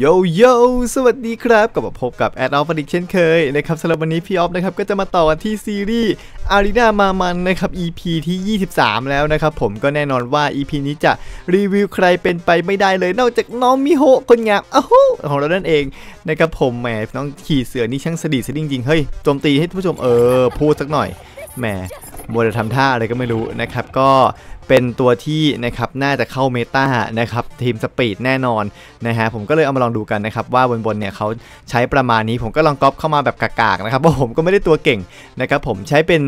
โยโย่สวัสดีครับกลับมาพบกับแอดออฟอีกเช่นเคยนะครับสำหรับวันนี้พี่ออฟนะครับก็จะมาต่อกันที่ซีรีส์อารีนามามันนะครับ EP ที่ 23 แล้วนะครับผมก็แน่นอนว่า EP นี้จะรีวิวใครเป็นไปไม่ได้เลยนอกจากน้องมิโฮะคนงามอ้าวของเรานั่นเองนะครับผมแหมน้องขี่เสือนี่ช่างสดีสดิ้งจริงเฮ้ยโจมตีให้ท่านผู้ชมเออพูดสักหน่อยแหมมัวแต่ทำท่าอะไรก็ไม่รู้นะครับ ก็ เป็นตัวที่นะครับน่าจะเข้าเมตานะครับทีมสปีดแน่นอนนะฮะผมก็เลยเอามาลองดูกันนะครับว่าบนๆเนี่ยเขาใช้ประมาณนี้ผมก็ลองก๊อปเข้ามาแบบกากๆนะครับเพราะผมก็ไม่ได้ตัวเก่งนะครับผมใช้เป็น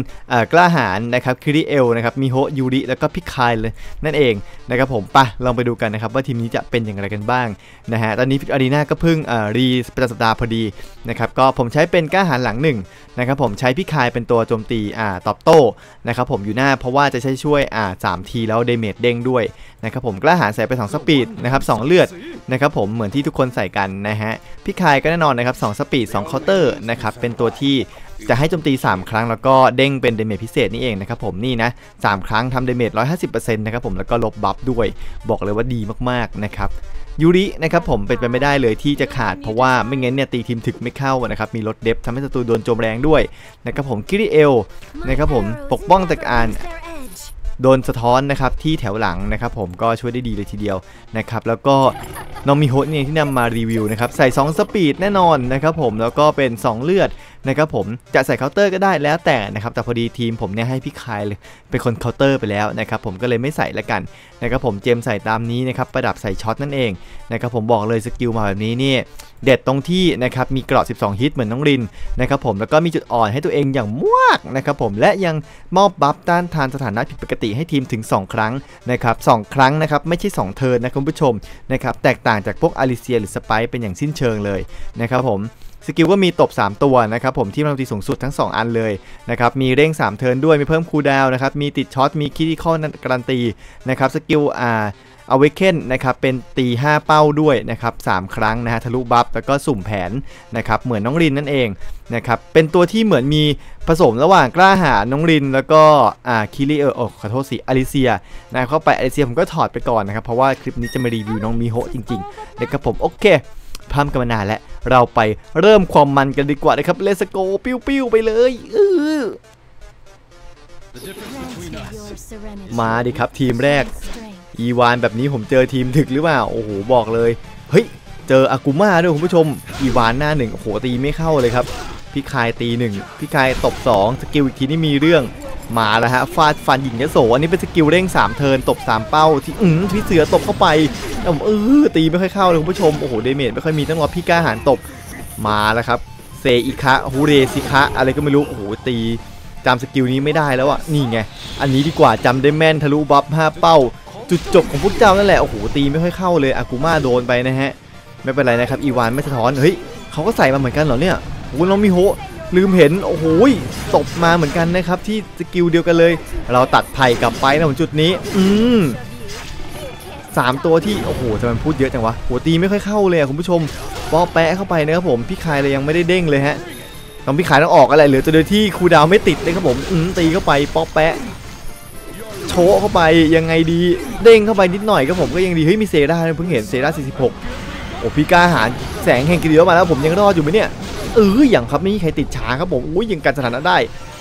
กล้าหาญนะครับคิริเอลนะครับมิโฮยูริแล้วก็พิคายเลยนั่นเองนะครับผมปะลองไปดูกันนะครับว่าทีมนี้จะเป็นอย่างไรกันบ้างนะฮะตอนนี้พิกอารีนาก็เพิ่งรีประจำสัปดาห์พอดีนะครับก็ผมใช้เป็นกล้าหาญหลังหนึ่งนะครับผมใช้พิคายเป็นตัวโจมตีอ่าตอบโต้นะครับผมอยู่หน้าเพราะว่าจะใช้ช่วยอ่าสามทีแล้วเดเมจเด้งด้วยนะครับผมกล้าหาญใส่ไป2สปีดนะครับ2เลือดนะครับผมเหมือนที่ทุกคนใส่กันนะฮะพี่คายก็แน่นอนนะครับ2สปีด2เคาน์เตอร์นะครับเป็นตัวที่จะให้โจมตี 3 ครั้งแล้วก็เด้งเป็นเดเมจพิเศษนี่เองนะครับผมนี่นะ3ครั้งทำเดเมจ150%นะครับผมแล้วก็ลบบัฟด้วย บอกเลยว่าดีมากๆนะครับยูรินะครับผมเป็นไปไม่ได้เลยที่จะขาดเพราะว่าไม่งั้นเนี่ยตีทีมถึกไม่เข้านะครับมีลดเดฟทำให้ศัตรูโดนโจมแรงด้วยนะครับผมคิริเอลนะครับผมปกป้องจากการ โดนสะท้อนนะครับที่แถวหลังนะครับผมก็ช่วยได้ดีเลยทีเดียวนะครับแล้วก็น้องมิโฮตเนี่ยที่นำมารีวิวนะครับใส่ 2 สปีดแน่นอนนะครับผมแล้วก็เป็น 2 เลือด นะครับผมจะใส่เคาน์เตอร์ก็ได้แล้วแต่นะครับแต่พอดีทีมผมเนี่ยให้พี่คายเลยเป็นคนเคาน์เตอร์ไปแล้วนะครับผมก็เลยไม่ใส่ละกันนะครับผมเจมใส่ตามนี้นะครับประดับใส่ช็อตนั่นเองนะครับผมบอกเลยสกิลมาแบบนี้นี่เด็ดตรงที่นะครับมีเกราะ 12 ฮิตเหมือนน้องรินนะครับผมแล้วก็มีจุดอ่อนให้ตัวเองอย่างมากนะครับผมและยังมอบบัฟต้านทานสถานะผิดปกติให้ทีมถึง 2 ครั้งนะครับสครั้งนะครับไม่ใช่ 2 เทิร์นนะคุณผู้ชมนะครับแตกต่างจากพวกอาริเซียหรือสไปเป็นอย่างสิ้นเชิงเลยนะครับผม สกิลก็มีตบ 3 ตัวนะครับผมที่พลังตีสูงสุดทั้ง 2 อันเลยนะครับมีเร่ง 3 เทิร์นด้วยมีเพิ่มคูลดาวนะครับมีติดช็อตมีคิดข้อการันตีนะครับสกิลอ่าเอเวกเคนนะครับเป็นตี 5 เป้าด้วยนะครับ3ครั้งนะฮะทะลุบัฟแล้วก็สุ่มแผนนะครับเหมือนน้องรินนั่นเองนะครับเป็นตัวที่เหมือนมีผสมระหว่างกล้าหาน้องริน แล้วก็อ่าคิริเออโอขอโทษสิอลิเซียนะเข้าไปอลิเซียผมก็ถอดไปก่อนนะครับเพราะว่าคลิปนี้จะมารีวิวน้องมีโฮจริงๆนะครับผมโอเค พามกันมานานแล้วเราไปเริ่มความมันกันดีกว่านะครับเลสโกปิ้วๆไปเลยเออมาดิครับทีมแรก อีวานแบบนี้ผมเจอทีมถึกหรือเปล่า โอ้โห บอกเลย เฮ้ย เจออากูมาด้วยคุณผู้ชม อีวานหน้าหนึ่งโอ้โหตีไม่เข้าเลยครับ พี่คายตีหนึ่งพี่คายตบ2สกิลอีกทีนี่มีเรื่อง มาแล้วฮะฟาดฟันหญิงยโสอันนี้เป็นสกิลเร่ง 3 เทินตบ 3 เป้าที่อืมพี่เสือตบเข้าไปเออตีไม่ค่อยเข้าเลยคุณผู้ชมโอ้โหเดเมจไม่ค่อยมีต้องรอพี่กล้าหารตบมาแล้วครับเซอิคะฮูเรซิคะอะไรก็ไม่รู้โอ้โหตีจำสกิลนี้ไม่ได้แล้วอะนี่ไงอันนี้ดีกว่าจำได้แม่นทะลุบัฟ5เป้า จุดจบของพวกเจ้านั่นแหละโอ้โหตีไม่ค่อยเข้าเลยอากูมาโดนไปนะฮะไม่เป็นไรนะครับอีวานไม่สะท้อนเฮ้ยเขาก็ใส่มาเหมือนกันเหรอเนี่ยโอ้น้องมิโฮ ลืมเห็น โอ้โหตบมาเหมือนกันนะครับ ที่สกิลเดียวกันเลย เราตัดไผ่กลับไปนะผมจุดนี้ อืมสามตัวที่ โอ้โหทำไมพูดเยอะจังวะ หัวตีไม่ค่อยเข้าเลยคุณผู้ชมปอแปะเข้าไปนะครับผม พี่คายเลยยังไม่ได้เด้งเลยฮะต้องพี่คายต้องออกอะไรเหลือตัวเดียที่คูดาวไม่ติดเลยครับผมอืมตีเข้าไปปอแปะโชเข้าไปยังไงดีเด้งเข้าไปนิดหน่อยครับผมก็ยังดีเฮ้ยมีเซราเพิ่งเห็นเซรา46 โอ้พี่กาหารแสงแห่งกิริยมาแล้วผมยังรอดอยู่ไหมเนี่ยเอออย่างครับไม่มีใครติดช้าครับผมอุ้ยยังกันสถานะได้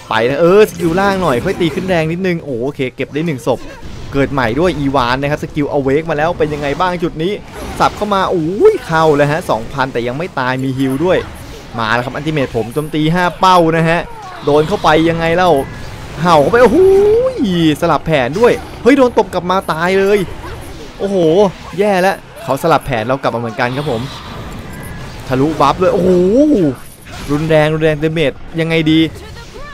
ไปนะเออสกิลล่างหน่อยค่อยตีขึ้นแรงนิดนึงโอเค เก็บได้หนึ่งศพเกิดใหม่ด้วยอีวานนะครับสกิลเอาเวกมาแล้วเป็นยังไงบ้างจุดนี้ สับเข้ามาอุ้ยเข้าเลยฮะ2,000 แต่ยังไม่ตายมีฮิลด้วย มาแล้วครับอันติเมทผมโจมตี 5 เป้านะฮะโดนเข้าไปยังไงเล่าเห่าเข้าไปโอ้โหสลับแผนด้วย เฮ้ยโดนตบกลับมาตายเลย โอ้โห แย่แล้ว เขาสลับแผนเรากลับมาเหมือนกันครับผมทะลุบัฟเลยโอ้โหรุนแรงรุนแรงเดเมจยังไงดี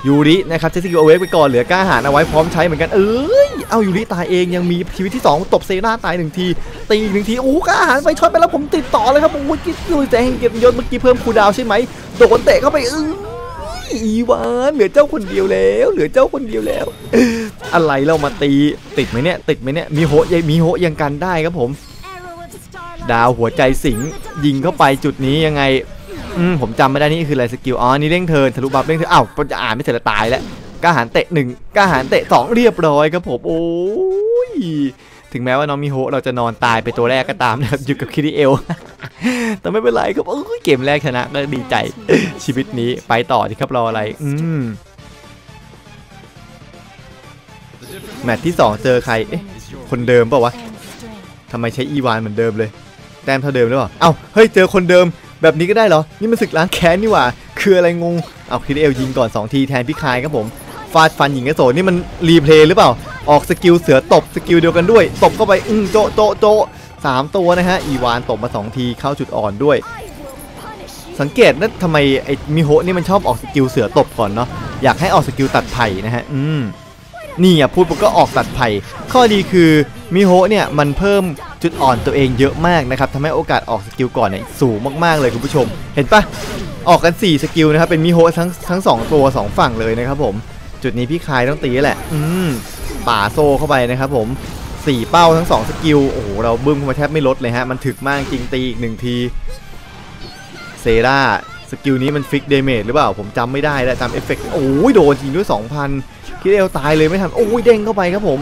ยูรินะครับใช้สกิลเอาเวกไปก่อนเหลือกล้าหารเอาไว้พร้อมใช้เหมือนกันเอ้ยเอายูริตายเองยังมีชีวิตที่ 2 ตบเซนาตายหนึ่งทีตีหนึ่งทีโอ้กล้าหารไปช็อตไปแล้วผมติดต่อเลยครับโอ้ยกิ๊ดูแต่งเก็บยศเมื่อกี้เพิ่มคูดาวใช่ไหมโดนเตะเข้าไปเอออีวานเหลือเจ้าคนเดียวแล้ว เหลือเจ้าคนเดียวแล้ว อะไรเรามาตีติดไหมเนี่ยติดไหมเนี่ยมีโหยมีโหยังกันได้ครับผม ดาวหัวใจสิงยิงเข้าไปจุดนี้ยังไงอืมผมจำไม่ได้นี่คืออะไรสกิลอ๋อนี่เร่งเทินทะลุบัฟเร่งเทินอ้าวจะอ่านไม่เสร็จแล้วตายแล้วกาหารเตะหนึ่งกาหารเตะสองเรียบร้อยครับผมโอ้ยถึงแม้ว่าน้องมิโฮเราจะนอนตายไปตัวแรกก็ตามนะครับอยู่กับคิริเอล แต่ไม่เป็นไรครับเกมแรกชนะก็ดีใจ ชีวิตนี้ไปต่อดีครับรออะไร อืมแมตช์ที่ 2 เจอใคร เอ๊ะ คนเดิมเปล่าวะทำไมใช้อีวานเหมือนเดิมเลย แต้มเท่าเดิมหรือเปล่า เอ้า เฮ้ย เจอคนเดิม แบบนี้ก็ได้เหรอ นี่มันศึกล้างแค้นนี่หว่า คืออะไรงง เอาคิดเอลยิงก่อน 2 ทีแทนพี่คายครับผม ฟาดฟันหญิงกระโสนี่มันรีเพลย์หรือเปล่า ออกสกิลเสือตบสกิลเดียวกันด้วย ตบเข้าไปอืมโจโจโจสามตัวนะฮะ อีวานตบมา 2 ทีเข้าจุดอ่อนด้วย สังเกตนะทำไมไอ้มิโฮะนี่มันชอบออกสกิลเสือตบก่อนเนาะ อยากให้ออกสกิลตัดไผ่นะฮะ อืม นี่อะพูดปุ๊บก็ออกตัดไผ่ข้อดีคือมิโฮเนี่ยมันเพิ่มจุดอ่อนตัวเองเยอะมากนะครับทำให้โอกาสออกสกิลก่อนเนี่ยสูงมากๆเลยคุณผู้ชม เห็นปะออกกัน 4 สกิลนะครับเป็นมิโฮทั้งทั้งสองตัว 2 ฝั่งเลยนะครับผม จุดนี้พี่คายต้องตีแหละ อืมป่าโซเข้าไปนะครับผม 4 เป้าทั้ง 2 สกิล โอ้โห เราบึ้มเข้ามาแทบไม่ลดเลยฮะ มันถึกมากจริงตีอีกหนึ่งทีเซรา สกิลนี้มันฟิกเดเมจหรือเปล่า ผมจำไม่ได้แล้วจำเอฟเฟกต์โอ้ยโดนจริงด้วย 2,000 คิดเอลตายเลยไม่ทัน โอ้ยเด้งเข้าไปครับผม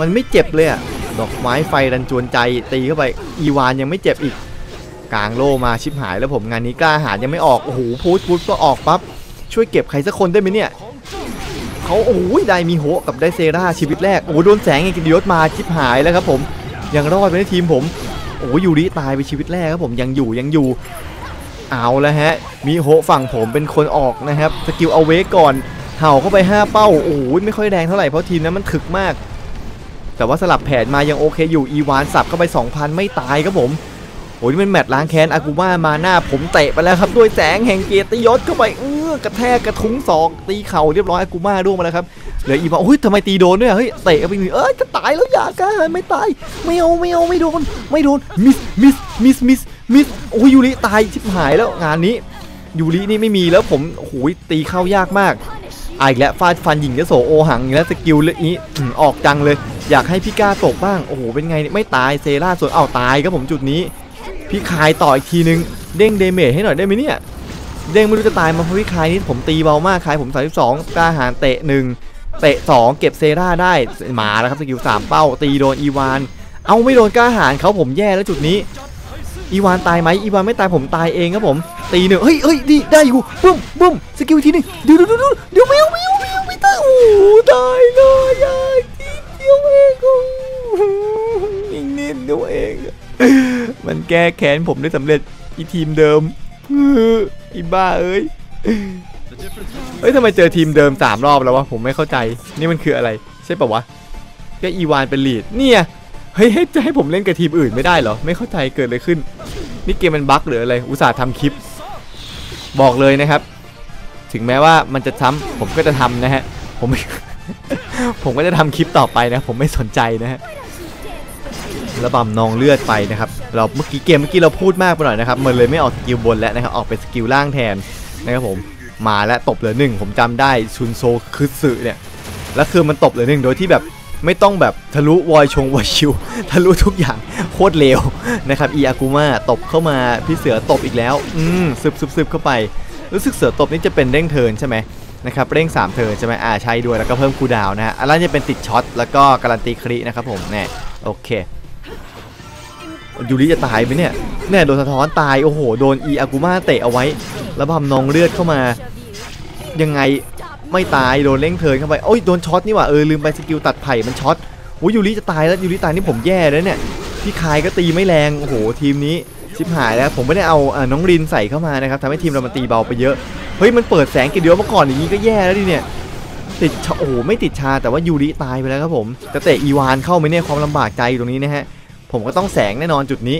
มันไม่เจ็บเลยอะดอกไม้ไฟดันจวนใจตีเข้าไป อีวานยังไม่เจ็บอีก กลางโลมาชิบหายแล้วผมงานนี้กล้าหาญยังไม่ออก โอ้โหพูดพูดก็ออกปั๊บ ช่วยเก็บใครสักคนได้ไหมเนี่ยเขาโอ้ยได้มีโฮกับได้เซราชีวิตแรก โอ้โหโดนแสงไงกินยศมาชิบหายแล้วครับผม ยังรอดไปในทีมผมโอ้ยยูริตายไปชีวิตแรกครับผมยังอยู่ยังอยู่ เอาแล้วฮะมีโฮฝั่งผมเป็นคนออกนะครับสกิลเอาเวก่อนเห่าเข้าไป 5 เป้าโอ้ยไม่ค่อยแรงเท่าไหร่เพราะทีมนั้นมันถึกมาก แต่ว่าสลับแผนมายังโอเคอยู่อีวานสับเข้าไป 2,000 ไม่ตายครับผมโอ้ยนี่มันแมตช์ล้างแค้นอากูมามาหน้าผมเตะไปแล้วครับ ด้วยแสงแห่งเกียรติยศเข้าไปเออกระแทกกระทุ้งศอกตีเข่าเรียบร้อยอากูมาร่วงมาแล้วครับเหลืออีวานโอ้ยทำไมตีโดนด้วยอะเฮ้ยเตะไปหนึ่งเอ้ยจะตายแล้วอย่ากล้าไม่ตายไม่เอาไม่เอาไม่โดนไม่โดนมิสมิสมิสมิส มิสโอ้ยยูริตายชิบหายแล้วงานนี้ยูรินี่ไม่มีแล้วผมโอ้โหตีเข้ายากมากอีกแล้วฟาดฟันหญิงจะโสโอหังแล้วสกิลเลยนี้ออกจังเลย อยากให้พี่ก้าตกบ้างโอ้โหเป็นไงไม่ตายเซราส่วนเอาตายครับผมจุดนี้ พี่คายต่ออีกทีนึง เด้งเดเมจให้หน่อยได้ไหมเนี่ย เด้งไม่รู้จะตายมาเพราะพี่คายนี่ผมตีเบามากคายผม32กล้าหารเตะหนึ่งเตะ 2 เก็บเซราได้มาแล้วครับสกิล3เป้าตีโดนอีวาน เอาไม่โดนกล้าหารเขาผมแย่แล้วจุดนี้ อีวานตายไหมอีวานไม่ตายผมตายเองครับผม ตีหนึ่งเฮ้ยเฮ้ยดีได้อยู่บุ้มบุ้มสกิลทีนึงเดี๋ยวเดี๋ยวเดี๋ยวเดี๋ยวไม่เอาไม่เอาไม่เอาไม่ตายโอ้ตายเลยยากทีเดียวเองอีกนิดเดียวเอง มันแก้แค้นผมได้สำเร็จอีทีมเดิมอออีบ้าเอ้ยเฮ้ยทำไมเจอทีมเดิมสามรอบแล้ววะผมไม่เข้าใจ นี่มันคืออะไร ใช่ปะวะก็อีวานเป็นลีดเนี่ย เฮ้ยให้จะให้ผมเล่นกับทีมอื่นไม่ได้เหรอ ไม่เข้าใจเกิดอะไรขึ้น นี่เกมมันบั๊กหรืออะไร อุตส่าห์ทำคลิป บอกเลยนะครับ ถึงแม้ว่ามันจะซ้ำผมก็จะทำนะฮะ ผม ผมก็จะทำคลิปต่อไปนะ ผมไม่สนใจนะฮะระบำนองเลือดไปนะครับ เราเมื่อกี้เกมเมื่อกี้เราพูดมากไปหน่อยนะครับ มันเลยไม่ออกสกิลบนแล้วนะครับ ออกเป็นสกิลล่างแทนนะครับผม มาแล้วตบเหลือหนึ่งผมจำได้ชุนโซคึสึเนี่ย แล้วคือมันตบเหลือหนึ่งโดยที่แบบ ไม่ต้องแบบทะลุวอยชงวอยชิว ทะลุทุกอย่างโคตรเร็วนะครับอีอากูมาตบเข้ามาพี่เสือตบอีกแล้ว อืมซึบซึบซึบเข้าไป รู้สึกเสือตบนี่จะเป็นเร่งเทินใช่ไหมนะครับเร่ง 3 เทินใช่ไหมอ่าใช่ด้วยแล้วก็เพิ่มคูดาวนะฮะอันนั้นจะเป็นติดช็อตแล้วก็การันตีครินะครับผมเนี่ยโอเคยูริจะตายไหมเนี่ยเนี่ยโดนสะท้อนตายโอ้โหโดนอีอากูมาเตะเอาไว้ แล้วบำนองเลือดเข้ามา ยังไง ไม่ตายโดนเร่งเทินเข้าไปโอ้ยโดนช็อตนี่หว่าเออลืมไปสกิลตัดไผ่มันช็อตโอ้ยยูริจะตายแล้วยูริตายนี่ผมแย่แล้วเนี่ยพี่คายก็ตีไม่แรงโอ้โหทีมนี้ชิบหายแล้วผมไม่ได้เอาอน้องรินใส่เข้ามานะครับทำให้ทีมเรามันตีเบาไปเยอะเฮ้ยมันเปิดแสงกี่เดียวมาก่อนอย่างนี้ก็แย่แล้วดิเนี่ยติดโอ้โหไม่ติดชาแต่ว่ายูริตายไปแล้วครับผมจะเตะอีวานเข้าไหมเนี่ยความลำบากใจอยู่ตรงนี้นะฮะผมก็ต้องแสงแน่นอนจุดนี้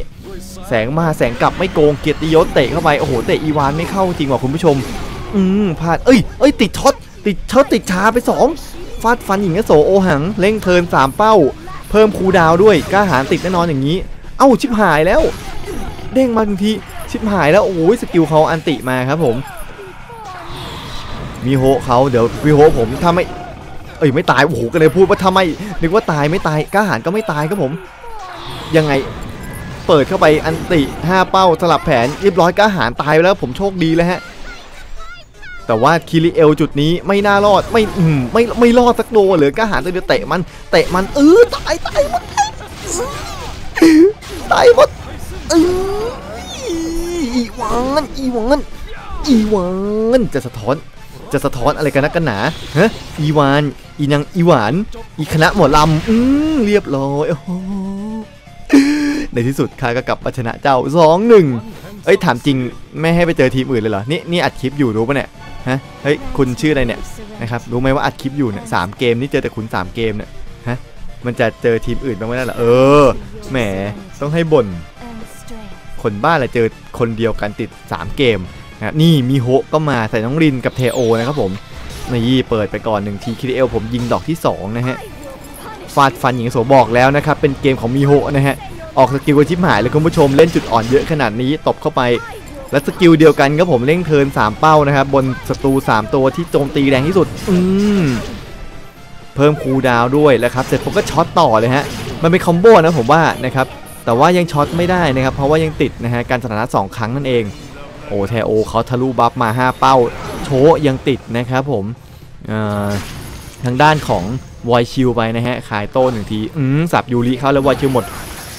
แสงมาแสงกลับไม่โกงเกียรติยศเตะเข้าไปโอ้โหเตะอีวานไม่เข้าจริงว่ะคุณผู้ชม อืมพลาดเอ้ยเอ้ยติดช็อต ติดช็อตติดชาไปสองฟาดฟันหญิงกโสโอหังเร่งเทินสามเป้า เพิ่มคูดาวด้วยกล้าหารติดแน่นอนอย่างนี้ เอ้าชิบหายแล้ว เด้งมาทันทีชิบหายแล้วโอ้ยสกิลเขาอันติมาครับผมมีโฮเขาเดี๋ยวมีโฮผมถ้าไม่เอ้ยไม่ตายโอ้โหก็เลยพูดว่าถ้าไมนึกว่าตายไม่ตายกล้าหารก็ไม่ตายครับผม ยังไงเปิดเข้าไปอันติ 5 เป้าสลับแผนเรียบร้อยกล้าหารตายไปแล้วผมโชคดีแล้วฮะ แต่ว่าคิริเอลจุดนี้ไม่น่ารอดไม่อืมไม่ไม่รอดสักโลเหลือกล้าหารตัวเดียวเตะมันเตะมันเออตายตายหมดตายหมดเอ้ยอีหวานอีหวานอีหวานจะสะท้อนจะสะท้อนอะไรกันนักกันหนาฮะอีวานอีนางอีหวานอีคณะหมอลำอืมเรียบร้อยโอ้ในที่สุดข้าก็กลับมาชนะเจ้าสองหนึ่งเอ้ยถามจริงไม่ให้ไปเจอทีมอื่นเลยเหรอ นี่นี่อัดคลิปอยู่รู้ปะเนี่ย ฮะเฮ้ยคุณชื่ออะไรเนี่ยนะครับรู้ไหมว่าอัดคลิปอยู่เนี่ยสามเกมนี่เจอแต่คุณสามเกมเนี่ยฮะมันจะเจอทีมอื่นบ้างไม่ได้เหรอเออแหมต้องให้บ่นคนบ้าอะไรเจอคนเดียวกันติด 3 เกมนะครับนี่มีโฮก็มาใส่น้องรินกับเทโอนะครับผมนี่เปิดไปก่อนหนึ่งทีคิดเอลผมยิงดอกที่ 2 นะฮะฟาดฟันหญิงโสบอกแล้วนะครับเป็นเกมของมีโฮนะฮะออกสกิลกันชิบหายเลยคุณผู้ชมเล่นจุดอ่อนเยอะขนาดนี้ตบเข้าไป และสกิลเดียวกันครับผมเร่งเทิร์น3 เป้านะครับ บนศัตรู 3 ตัวที่โจมตีแรงที่สุด อืมเพิ่มคูดาวด้วยแล้วครับ เสร็จผมก็ช็อตต่อเลยฮะ มันเป็นคอมโบนะผมว่านะครับ แต่ว่ายังช็อตไม่ได้นะครับ เพราะว่ายังติดนะฮะการสถานะ 2 ครั้งนั่นเอง โอ้แทโอเขาทะลุบัฟมา 5 เป้า โชยังติดนะครับผมทางด้านของวอยชิลไปนะฮะขายโต้หนึ่งที อืมสับยูริเขาแล้ววอยชิลหมด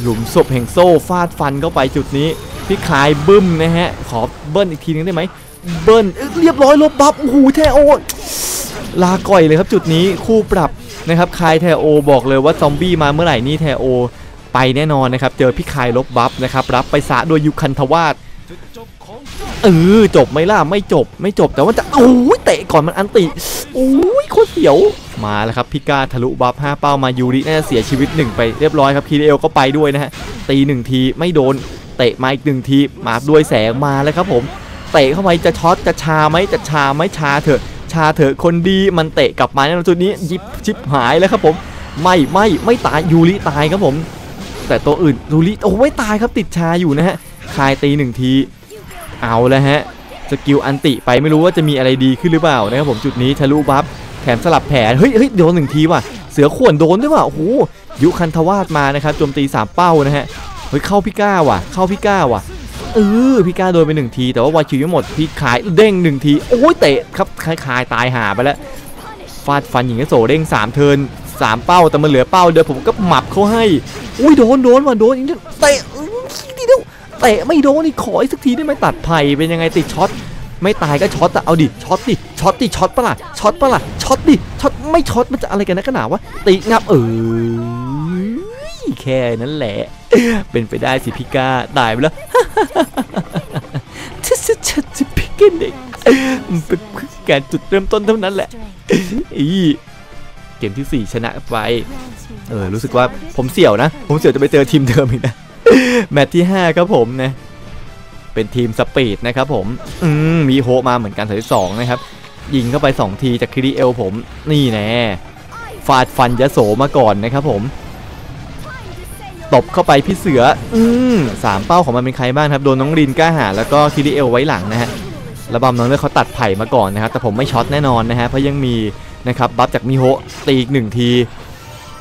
หลุมศพแห่งโซ่ฟาดฟันเข้าไปจุดนี้ พี่คายบึ้มนะฮะ ขอเบิ้ลอีกทีนึงได้ไหม เบิ้ลเรียบร้อยลบบัฟโอ้โหแทโอ ลาก่อยเลยครับจุดนี้คู่ปรับนะครับคายแทโอบอกเลยว่าซอมบี้มาเมื่อไหร่นี่แทโอ ไปแน่นอนนะครับ เจอพี่คายลบบัฟนะครับรับไปสะโดยยุคันทวาส เออจบไหมล่ะไม่จบไม่จบแต่ว่าจะโอ้ยเตะก่อนมันอันติโอ้ยโคตรเสียวมาแล้วครับพี่กาทะลุบัฟ5เป้ามายูริน่าจะเสียชีวิตหนึ่งไปเรียบร้อยครับคีเอลก็ไปด้วยนะฮะตีหนึ่งทีไม่โดนเตะมาอีกหนึ่งทีมาด้วยแสงมาแล้วครับผมเตะเข้าไปจะช็อตจะชาไหมจะชาไหมชาเถอะ ชาเถอะคนดีมันเตะกลับมาในจุดนี้ยิบชิบหายแล้วครับผม ไม่ไม่ไม่ตายยูริตายครับผม แต่ตัวอื่นยูริโอ้ไม่ตายครับติดชาอยู่นะฮะ คายตีหนึ่งทีเอาแล้วฮะสกิลอันติไปไม่รู้ว่าจะมีอะไรดีขึ้นหรือเปล่านะครับผมจุดนี้ทะลุบัฟแถมสลับแผนเฮ้ยเฮ้ยโดนหนึ่งทีว่ะเสือข่วนโดนด้วยว่ะโอ้โหยุคันทวาสมานะครับโจมตีสามเป้านะฮะเฮ้ยเข้าพี่ก้าว่ะ เข้าพี่ก้าว่ะเออพี่ก้าโดนไปหนึ่งที แต่ว่าวาชิวยังหมดพี่ขายเด้งหนึ่งทีโอ้ยเตะครับคายคายตายหาไปแล้วฟาดฟันหญิงกระโสเด้ง3เทิน3เป้าแต่มันเหลือเป้าเดียวผมก็หมับเขาให้อุ้ยโดนโดนว่ะโดนอีกนิดเตะอื้อทีเดียว เตะไม่โดนนี่ขออีกสักทีได้ไหมตัดไผ่เป็นยังไงติดช็อตไม่ตายก็ช็อตอะเอาดิช็อตดิช็อตดิช็อตปะล่ะช็อตปะล่ะช็อตดิช็อตไม่ช็อตมันจะอะไรกันนะขนาดวะตีงับเออแค่นั้นแหละ เป็นไปได้สิพี่ก้าตายไปแล้วชัดชัดชัดพิกกันเด็กมันเป็นการจุดเริ่มต้นเท่านั้นแหละอีเกมที่ 4 ชนะไป เออรู้สึกว่าผมเสี่ยวนะ ผมเสี่ยวจะไปเจอทีมเดิมอีกนะ แมตช์ที่ 5 ครับผมนะเป็นทีมสปีดนะครับผมอืมมีโฮมาเหมือนกันสายสองนะครับ ยิงเข้าไป 2 ทีจากคริเอลผม นี่แน่ฟาดฟันยะโสมาก่อนนะครับผมตบเข้าไปพี่เสือ อืมสามเป้าของมันเป็นใครบ้างครับ โดนน้องรินกล้าหา แล้วก็คิริเอลไว้หลังนะฮะระบำน้องเลือดเขาตัดไผ่มาก่อนนะครับ แต่ผมไม่ช็อตแน่นอนนะฮะ เพราะยังมีนะครับ บัฟจากมิโฮตีอีกหนึ่งที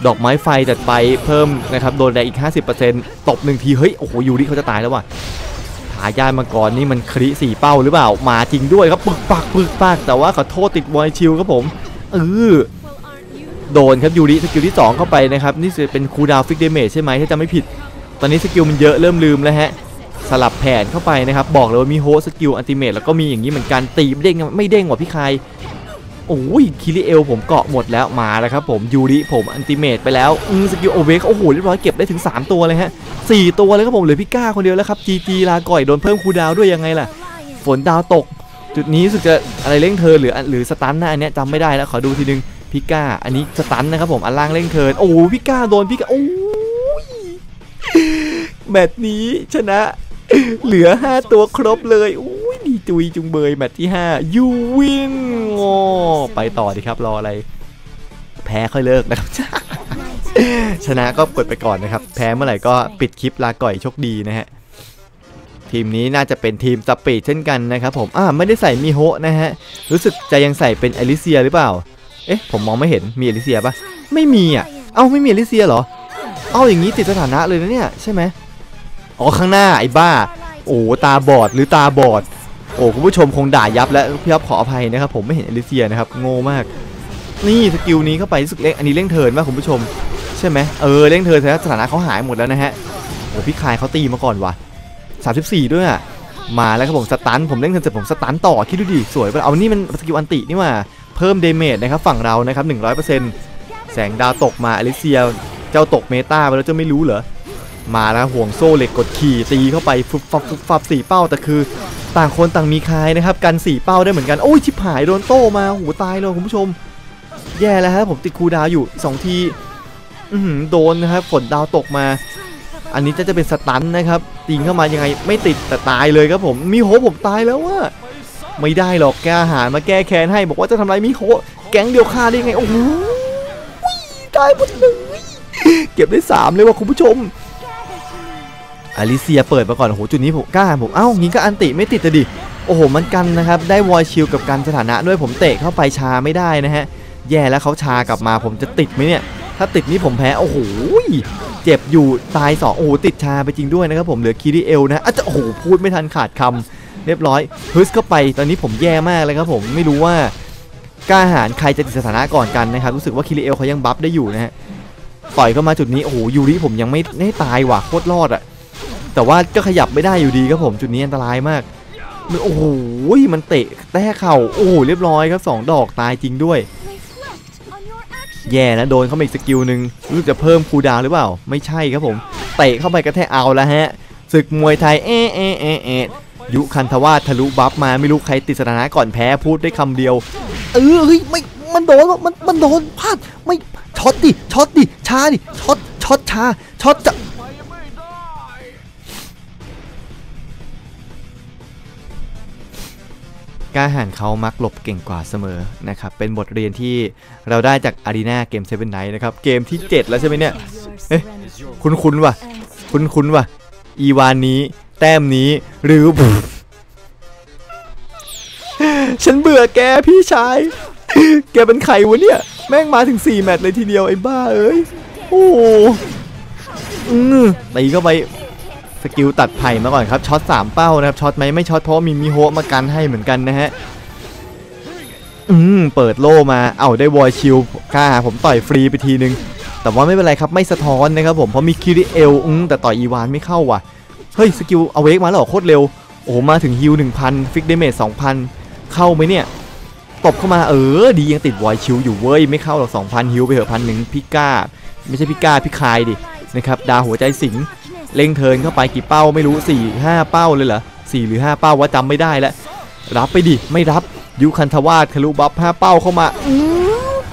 ดอกไม้ไฟจัดไปเพิ่มนะครับโดนแดงอีก 50%ตบหนึ่งที เฮ้ย โอ้โห ยูริเขาจะตายแล้วว่ะทายาทมาก่อนนี่มันคริสี่เป้าหรือเปล่า มาจริงด้วยครับปึกปักปึกปักแต่ว่าขอโทษติดวอยชิลครับผมเออโดนครับยูริสกิลที่ 2 เข้าไปนะครับ นี่จะเป็นคูดาวฟิกเดเมจใช่ไหมถ้าจะไม่ผิด ตอนนี้สกิลมันเยอะเริ่มลืมแล้วฮะสลับแผนเข้าไปนะครับ บอกเลยว่ามีโฮสกิลอันติเมตแล้วก็มีอย่างนี้เหมือนกันตีไม่เด้งไม่เด้งว่ะพี่คาย โอ้ยคิริเอลผมเกาะหมดแล้วมาแล้วครับผมยูริผมอันติเมตไปแล้วอืสกิลโอเวกโอ้โหเรียบร้อยเก็บได้ถึง 3 ตัวเลยฮะ4ตัวเลยครับผมเหลือพี่ก้าคนเดียวแล้วครับจีจีลาก่อยโดนเพิ่มคูดาวด้วยยังไงล่ะ ฝนดาวตก จุดนี้รู้สึกจะอะไรเร่งเทิร์นหรือหรือสตันนะอันเนี้ยจำไม่ได้แล้วขอดูทีนึงพี่ก้าอันนี้สตันนะครับผมอันล่างเร่งเทิร์นโอ้พี่ก้าโดนพี่ก้าโอ้ยแมตช์นี้ชนะ เหลือ 5 ตัวครบเลยอุ้ยดีจุยจุงเบยแมตช์ที่5ยูวิ นงอไปต่อดีครับรออะไร แพ้ค่อยเลิกนะครับ ชนะก็กดไปก่อนนะครับ แพ้เมื่อไหร่ก็ปิดคลิปลาก่อยโชคดีนะฮะทีมนี้น่าจะเป็นทีมสปีดเช่นกันนะครับผมอ่าไม่ได้ใส่มีโฮนะฮะ รู้สึกจะยังใส่เป็นอลิเซียหรือเปล่า เอ๊ะ ผมมองไม่เห็นมีอลิเซียปะไม่มีอะ เอ้าไม่มีอลิเซียเหรอ เอ้าอย่างนี้ติดสถานะเลยนะเนี่ยใช่ไหมอ๋อข้างหน้าไอ้บ้า โอ้ตาบอดหรือตาบอด โอ้คุณผู้ชมคงด่ายับแล้วพี่ยับขออภัยนะครับผมไม่เห็นเอลิเซียนะครับโง่มาก นี่สกิลนี้เข้าไปรู้สึกเล็กอันนี้เร่งเทิร์นมากคุณผู้ชม ใช่ไหมเออเร่งเทิร์นแต่สถานะเขาหายหมดแล้วนะฮะโอ้พี่คายเขาตีมาก่อนว่ะ34 ด้วยอะมาแล้วครับผมสตันผมเร่งเทิร์นเสร็จผมสตันต่อคิดดูดิสวยไปเอานี่มันสกิลอันตินี่ว่าเพิ่มเดเมจนะครับฝั่งเรานะครับ100%แสงดาวตกมาอลิเซีย เจ้าตกเมตาไปแล้วเจะไม่รู้เหรอมาแล้วห่วงโซ่เหล็กกดขี่ตีเข้าไปฟุบฟับฟุบฟับสี่เป้าแต่คือ ต่างคนต่างมีคายนะครับ กันสี่เป้าได้เหมือนกัน โอ้ยชิบหายโดนโต้มาโหตายเลยคุณผู้ชม แย่แล้วฮะผมติดคูดาวอยู่สองทีอืโดนนะครับฝนดาวตกมา อันนี้จะจะเป็นสตันนะครับตีเข้ามายังไงไม่ติดแต่ตายเลยครับผมมีโหผมตายแล้วว่าไม่ได้หรอกแกอาหารมาแก้แค้นให้ บอกว่าจะทำไรมีโหแก๊งเดียวฆ่าได้ไงโอ้โหตายหมดเลยเก็บได้สามเลยว่ะคุณผู้ชม อลิเซียเปิดมาก่อนโอ้โหจุดนี้ผมกล้าผมเอ้างี้ก็อันติไม่ติดอะดิโอ้โหมันกันนะครับได้วอยชิลกับการสถานะด้วยผมเตะเข้าไปชาไม่ได้นะฮะแย่แล้วเขาชากลับมาผมจะติดไหมเนี่ย ถ้าติดนี่ผมแพ้โอ้โหเจ็บอยู่ตายสองโอ้โหติดชาไปจริงด้วยนะครับผมเหลือคีริเอลนะอาจจะโอ้โหพูดไม่ทันขาดคำเรียบร้อยฮึสเข้าไปตอนนี้ผมแย่มากเลยครับผมไม่รู้ว่ากล้าหารใครจะติดสถานะก่อนกันนะครับรู้สึกว่าคิริเอลเขายังบัฟได้อยู่นะฮะต่อยเข้ามาจุดนี้โอ้โหยูริผมยังไม่ได้ตายว่ะโคตรรอดอะ แต่ว่าก็ขยับไม่ได้อยู่ดีครับผมจุดนี้อันตรายมากมันโอ้โหมันเตะแต้เข่าโอ้โหเรียบร้อยครับสองดอกตายจริงด้วย แย่นะโดนเข้ามาอีกสกิลหนึ่งรู้สึกจะเพิ่มคูดาวหรือเปล่า ไม่ใช่ครับผมเตะเข้าไปกระแทกเอาแล้วฮะศึกมวยไทยเอะเอะเอะเอะยุคันธวาทะลุบัฟมาไม่รู้ใครติดสถานะก่อนแพ้พูดได้คำเดียว เออเฮ้ยไม่มันโดนมันมันโดนพลาดไม่ช็อตดิช็อตดิช้าดิช็อตช็อตช้าช็อตจะ กล้าหารเขามักหลบเก่งกว่าเสมอนะครับ เป็นบทเรียนที่เราได้จากอารีนาเกมเซเว่นไนท์นะครับ เกมที่ 7 แล้วใช่ไหมเนี่ย เอ๊ะคุ้นคุ้นๆว่ะ คุ้นคุ้นๆว่ะ อีวานนี้ แต้มนี้ หรือ ฉันเบื่อแกพี่ชาย แกเป็นใครวะเนี่ย แม่งมาถึง 4 แมตช์เลยทีเดียวไอ้บ้าเอ้ย โอ้โหอือตีเข้าไป กิลตัดไผ่มาก่อนครับช็อต3เป้านะครับช็อตไหมไม่ช็อตเพราะมีมิโฮะมากันให้เหมือนกันนะฮะอืมเปิดโล่มาเอาได้วอยชิลกล้าผมต่อยฟรีไปทีนึง แต่ว่าไม่เป็นไรครับไม่สะท้อนนะครับผมเพราะมีคิริเอลอืมแต่ต่อยอีวานไม่เข้าว่ะเฮ้ยสกิลเอาเวกมาแล้วเหรอโคตรเร็วโอ้มาถึงฮิล1,000ฟิกเดเมจ2,000เข้าไหมเนี่ยตบเข้ามาเออดียังติดวอยชิลอยู่เว้ยไม่เข้าหรอก2,000ฮิลไปเถอะพันหนึ่งพิก้า ไม่ใช่พิก้าพิคายดินะครับดาหัวใจสิง เล็งเทินเข้าไปกี่เป้าไม่รู้ 4 5 เป้าเลยเหรอ4หรือ 5 เป้าว่าจำไม่ได้แล้วรับไปดิไม่รับยูคันทวาสทะลุบัฟ5เป้าเข้ามา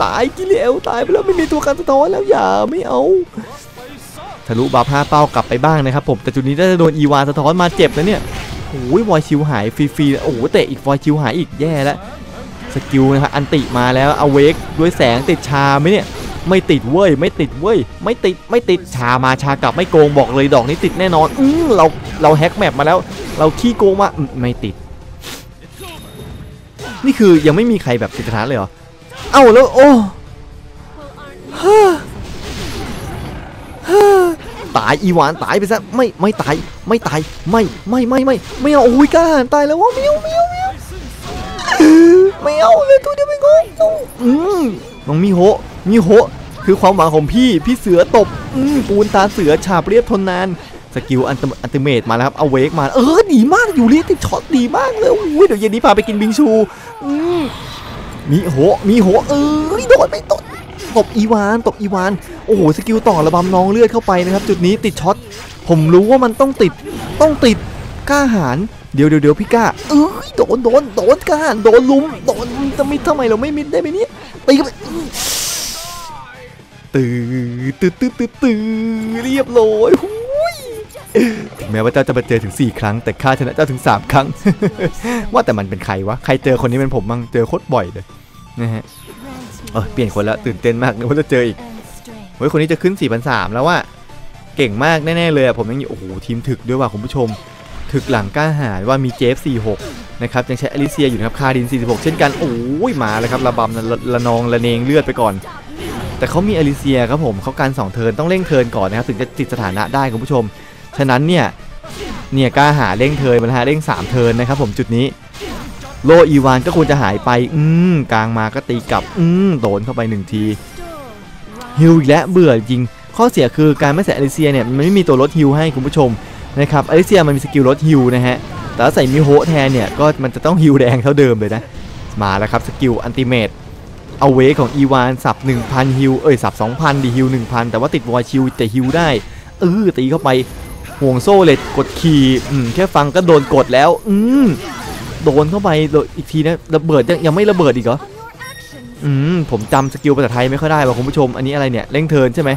ตายกิเลวตายไปแล้วไม่มีตัวการสะท้อนแล้วอย่าไม่เอาทะลุบัฟ5เป้ากลับไปบ้างนะครับผมแต่จุดนี้น่าจะโดนอีวานสะท้อนมาเจ็บนะเนี่ยโอ้ยวอยชิวหายฟรีๆโอ้โหเตะอีกวอยชิวหายอีกแย่แล้วสกิลนะครับอันติมาแล้วเอาเวกด้วยแสงติดชาไหมเนี่ย ไม่ติดเว้ย ไม่ติดเว้ย ไม่ติดไม่ติดชามาชากลับไม่โกงบอกเลยดอกนี้ติดแน่นอนอือเราเราแฮกแมปมาแล้ว เราขี้โกงมาไม่ติด นี่คือยังไม่มีใครแบบติดสถาเลยเหรอเอ้าแล้วโอ้ตายอีหวานตายไปซะไม่ไม่ตายไม่ตายไม่ไม่ไม่ไม่ไม่เอาโอ้ยกล้าหาญตายแล้วว่าม่เอาไม่เอาไม่เอาไม่เอาเลยตัวเดียวไม่งงอืมน้องมีโห มีโหคือความหวังของพี่ พี่เสือตบอืปูนตาเสือฉาบเรียบทนนาน สกิลอันตอันติเมตมาแล้วครับ เอาเวกมา เออ ดีมาก อยู่เรียติดช็อตดีมากเลยโอ้ยเดี๋ยวเย็นนี้พาไปกินบิงชูอืมมีโห มีโห เออโดดไม่โดตบอีวาน ตบอีวาน โอ้โห สกิลต่อระบำน้องเลือดเข้าไปนะครับ จุดนี้ติดช็อต ผมรู้ว่ามันต้องติด ต้องติด กล้าหารเดี๋ยวเดี๋ยวเดี๋ยวพี่กล้า เอ้ย โดน โดน โดนกล้าหารโดนลุม โดนจะมิดทำไมเราไม่มิดได้ไหมเนี่ยตีกันไป ตื้อตื้อตื้อตื้อตื้อเรียบร้อยหุยถึงแม้ว่าเจ้าจะมาเจอถึง 4 ครั้งแต่ข้าชนะเจ้าถึง 3 ครั้ง ว่าแต่มันเป็นใครวะ ใครเจอคนนี้เป็นผมบ้างเจอโคตรบ่อยเลยนะฮะเออเปลี่ยนคนละตื่นเต้นมากนึกว่าจะเจออีกเฮ้ยคนนี้จะขึ้น4 3 0 0แล้วว่าเก่งมากแน่ๆเลยอะผมยังโอ้โหทีมถึกด้วยว่ะคุณผู้ชม ถึกหลังกล้าหาญว่ามีเจฟ46นะครับยังใช้อลิเซียอยู่นะครับคาดิน 46 เช่นกันโอ้ยมาแล้วครับระบำละละนองละเนงเลือดไปก่อน แต่เขามีอลิเซียครับผมเขาการ2เทินต้องเร่งเทินก่อนนะครับถึงจะติดสถานะได้คุณผู้ชม ฉะนั้นเนี่ยเนี่ยกล้าหาเร่งเทิร์นมาแล้วฮะเร่ง 3 เทินนะครับผมจุดนี้โลอีวานก็ควรจะหายไป อืมกลางมาก็ตีกลับ อืมโดนเข้าไปหนึ่งทีฮิลอีกแล้วเบื่อจริง ข้อเสียคือการไม่ใส่อลิเซียเนี่ยมันไม่มีตัวลดฮิลให้คุณผู้ชมนะครับอลิเซียมันมีสกิลลดฮิลนะฮะแต่ใส่มิโฮแทนเนี่ยก็มันจะต้องฮิลแดงเท่าเดิมเลยนะมาแล้วครับสกิลอันติเมต เอาเวของอีวานสับ 1,000 ฮิลเอ้ยสับ 2,000 ดีฮิล1,000 แต่ว่าติดวอยชิลแต่ฮิลได้เออตีเข้าไปห่วงโซ่เลยกดขี่อืมแค่ฟังก็โดนกดแล้ว อืมโดนเข้าไปอีกทีนะระเบิดยังยังไม่ระเบิดอีกเหรออืมผมจำสกิลภาษาไทยไม่ค่อยได้ว่ะคุณผู้ชมอันนี้อะไรเนี่ยเร่งเทินใช่ไหม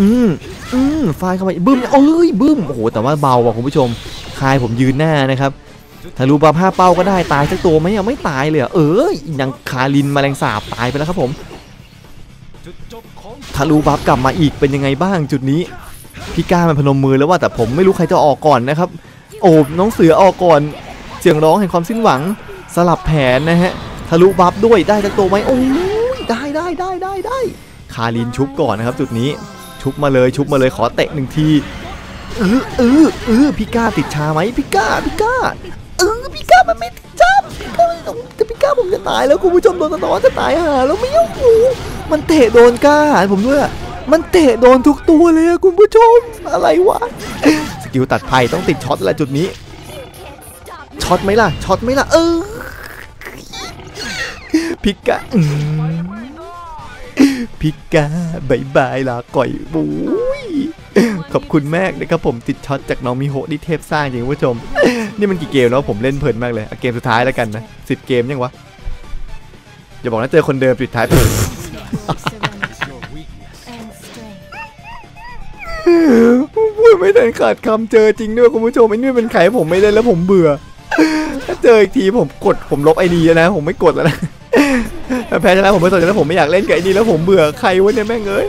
อืมอืมฟาดเข้าไปบึ้มเอ้ยบึ้มโอ้โหแต่ว่าเบาว่ะคุณผู้ชมคายผมยืนหน้านะครับ ทะลุบาผ้าเป้าก็ได้ตายสักตัวไหมยังไม่ตายเลยเออยังคาลินแมลงสาบตายไปแล้วครับผมทะลุบัฟกลับมาอีกเป็นยังไงบ้างจุดนี้พี่ก้ามันพนมมือแล้วว่าแต่ผมไม่รู้ใครจะออกก่อนนะครับ โอ้น้องเสือออกก่อน เสียงร้องแห่งความสิ้นหวังสลับแผนนะฮะทะลุบัฟด้วยได้สักตัวไหมโอ้ยได้ได้ได้ได้ได้คารินชุบก่อนนะครับ จุดนี้ชุบมาเลยชุบมาเลยขอเตะหนึ่งทีเออเออเออพี่ก้าติดชาไหมพี่ก้าพี่ก้าเออพี่ก้า มันไม่ติดชาพี่ก้าแต่พี่ก้าผมจะตายแล้วคุณผู้ชมโดนตะนอนจะตายหาแล้วไม่ยอมหูมันเตะโดนก้าหารผมด้วยมันเตะโดนทุกตัวเลยอะคุณผู้ชมอะไรวะสกิลตัดไผ่ต้องติดช็อตแหล้วจุดนี้ช็อตไหมล่ะช็อตไหมล่ะเออพิกาอืมพิกาบายบายลาก่อยบุ้ยขอบคุณแมากนะครับผมติดช็อตจากน้องมิโฮะที่เทพสร้างจริงคุณผู้ชม นี่มันกี่เกมแล้วผมเล่นเพลินมากเลยเกมสุดท้ายแล้วกันนะสิบเกมยังวะอย่าบอกนะเจอคนเดิมปิดท้ายเพูดไม่ทันขาดคำเจอจริงด้วยคุณผู้ชมไอ้นี่เป็นใครผมไม่เล่นแล้วผมเบื่อถ้าเจออีกทีผมกดผมลบไอดีนะ ผมไม่กดแล้วนะแพ้ชนะผมไม่สนใจแล้วผมไม่อยากเล่นกับไอดีแล้วผมเบื่อใครวะเนี่ยแม่งเอ้ย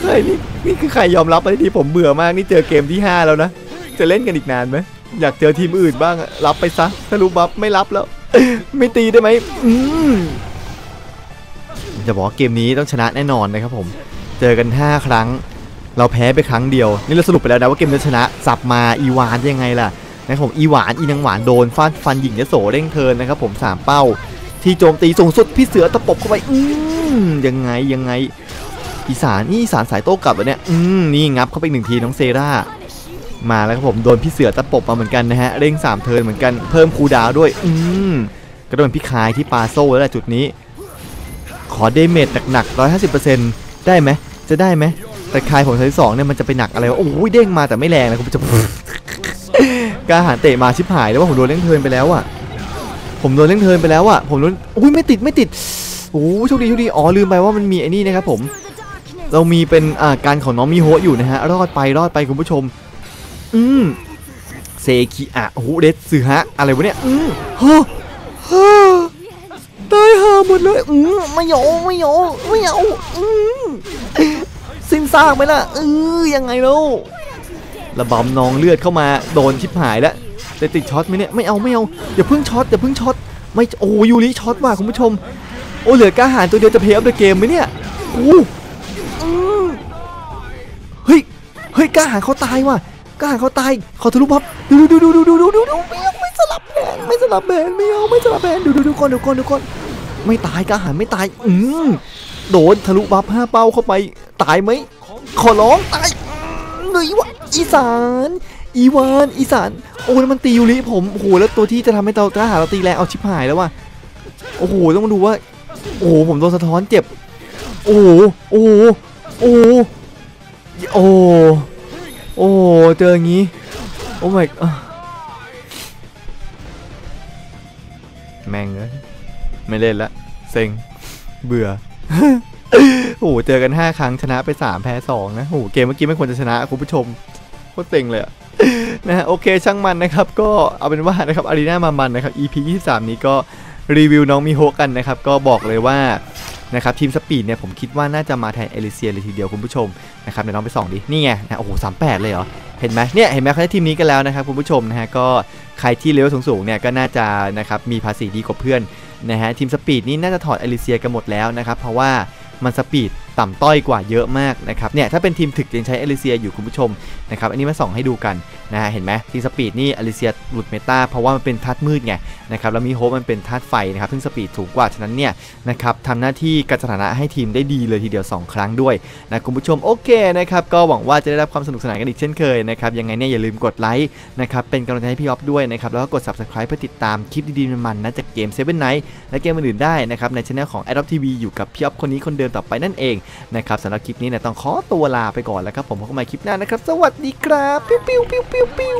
ใครนี่นี่คือใครยอมรับไอดีผมเบื่อมากนี่เจอเกมที่ 5 แล้วนะจะเล่นกันอีกนานไหม อยากเจอทีมอื่นบ้างอะรับไปซะถ้ารู้บัฟไม่รับแล้ว ไม่ตีได้ไหมจะบอกเกมนี้ต้องชนะแน่นอนนะครับผมเจอกัน 5 ครั้ง เราแพ้ไปครั้งเดียว นี่เราสรุปไปแล้วนะว่าเกมจะชนะสับมาอีวานยังไงล่ะนะครับผมอีหวานอีนางหวานโดนฟาดฟันหญิงยโสเร่งเทินนะครับผมสามเป้า ที่โจมตีสูงสุดพี่เสือตะปบเข้าไปอืมยังไงยังไงอีสานนี่อีสานสายโต้กลับวเนี่ยอืมนี่งับเข้าไปหนึ่งทีน้องเซรา มาแล้วครับผมโดนพี่เสือตะปบมาเหมือนกันนะฮะเร่งสามเทินเหมือนกันเพิ่มคูดาวด้วยอืมก็โดนพี่คายที่ปาโซ่แล้วแหละจุดนี้ ขอเดเมจหนักๆ150%ได้ไหมจะได้ไหมแต่คายผมชั้นสองเนี่ยมันจะไปหนักอะไรวะโอ้ยเด้งมาแต่ไม่แรงนะคุณผู้ชมกล้าหารเตะมาชิบหายแล้วว่าผมโดนเล่งเทินไปแล้วอะผมโดนเล่งเทินไปแล้วอะผมโดนอุ้ยไม่ติดไม่ติดโอ้โชคดีโชคดีอ๋อลืมไปว่ามันมีไอ้นี่นะครับผม เรามีเป็นอ่าการของน้องมีโฮะอยู่นะฮะรอดไปรอดไปคุณผู้ชม อืมเซคิอะโอ้โหเดสสือฮะ อะไรวะเนี่ย อืมฮ่าฮ่าตายห่าหมดเลย อืมไม่เอาไม่เอาไม่เอาอืมสิ้นซากไหมล่ะเออยังไงแล้วระบำนองเลือดเข้ามาโดนชิบหายแล้วแต่ติดช็อตไหมเนี่ยไม่เอาไม่เอาอย่าเพิ่งช็อตอย่าเพิ่งช็อตไม่โอ้ยูริช็อตว่ะคุณผู้ชม โอ้เหลือกล้าหารตัวเดียวจะเพย์ออฟเดอะเกมไหมเนี่ยโอ้เฮ้ยเฮ้ยกล้าหารเขาตายว่ะ กล้าหารเขาตายเขาทะลุพับดูดูดูดูดูดูดูดูไม่เอาไม่สลับแผนไม่สลับแผนไม่เอาไม่สลับแผนดูดูดูก่อนดูก่อนดูก่อนไม่ตายกล้าหารไม่ตายอืมโดนทะลุบัฟห้าเป้าเข้าไปตายไหมขอร้องตายเลยวะอีสานอีวานอีสานโอ้ยมันตียูริผมโอ้โหแล้วตัวที่จะทำให้เราทหารเราตีแรงเอาชิบหายแล้วว่ะโอ้โหต้องมาดูว่าโอ้โหผมโดนสะท้อนเจ็บ โอ้โหโอ้โหโอ้โหโอ้ โอ้เจออย่างงี้ โอ้ my แม่งเลยไม่เล่นละ เซ็ง เบื่อโอ้เจอกัน 5 ครั้งชนะไป 3 แพ้ 2 นะโอ้เกมเมื่อกี้ไม่ควรจะชนะคุณผู้ชมโคตรเต็งเลยอะนะฮะโอเคช่างมันนะครับ ก็เอาเป็นว่านะครับอารีนามามันนะครับ EP 23 นี้ก็รีวิวน้องมิโฮกันนะครับ ก็บอกเลยว่า นะครับทีมสปีดเนี่ยผมคิดว่าน่าจะมาแทนเอลิเซียเลยทีเดียวคุณผู้ชมนะครับเดี๋ยวน้องไปส่องดินี่ไงนะโอ้โหสามแปดเลยเหรอเห็นไหมเนี่ยเห็นไหมเขาได้ทีมนี้กันแล้วนะครับคุณผู้ชมนะฮะก็ใครที่เลเวลสูงๆเนี่ยก็น่าจะนะครับมีภาษีดีกว่าเพื่อนนะฮะทีมสปีดนี่น่าจะถอดเอลิเซียกันหมดแล้วนะครับเพราะว่ามันสปีด ต่ำต้อยกว่าเยอะมากนะครับเนี่ยถ้าเป็นทีมถึกยังใช้อลิเซียอยู่คุณผู้ชมนะครับอันนี้มาส่องให้ดูกันนะฮะเห็นไหมทีมสปีดนี่อลิเซียหลุดเมตาเพราะว่ามันเป็นทัดมืดไงนะครับแล้วมีโฮปมันเป็นธาตุไฟนะครับซึ่งสปีดถูกกว่าฉะนั้นเนี่ยนะครับทำหน้าที่การสถานะให้ทีมได้ดีเลยทีเดียว 2 ครั้งด้วยนะคุณผู้ชมโอเคนะครับก็หวังว่าจะได้รับความสนุกสนานกันอีกเช่นเคยนะครับยังไงเนี่ยอย่าลืมกดไลค์นะครับเป็นกำลังใจให้พี่ออฟด้วยนะครับแล้วก็กด subscribe เพื่อติดตามคลิปดีๆมันๆนะจากเกม Seven Night และเกมอื่นๆได้นะครับในช่องของ a d o p TV อยู่กับพี่ออฟคนนี้คนเดิมต่อไปนั่นเองนะครับสำหรับคลิปนี้เนี่ยต้องขอตัวลาไปก่อนแล้วครับผมพบกันใหม่คลิปหน้านะครับ สวัสดีครับ ปิ้วปิ้วปิ้วปิ้วปิ้ว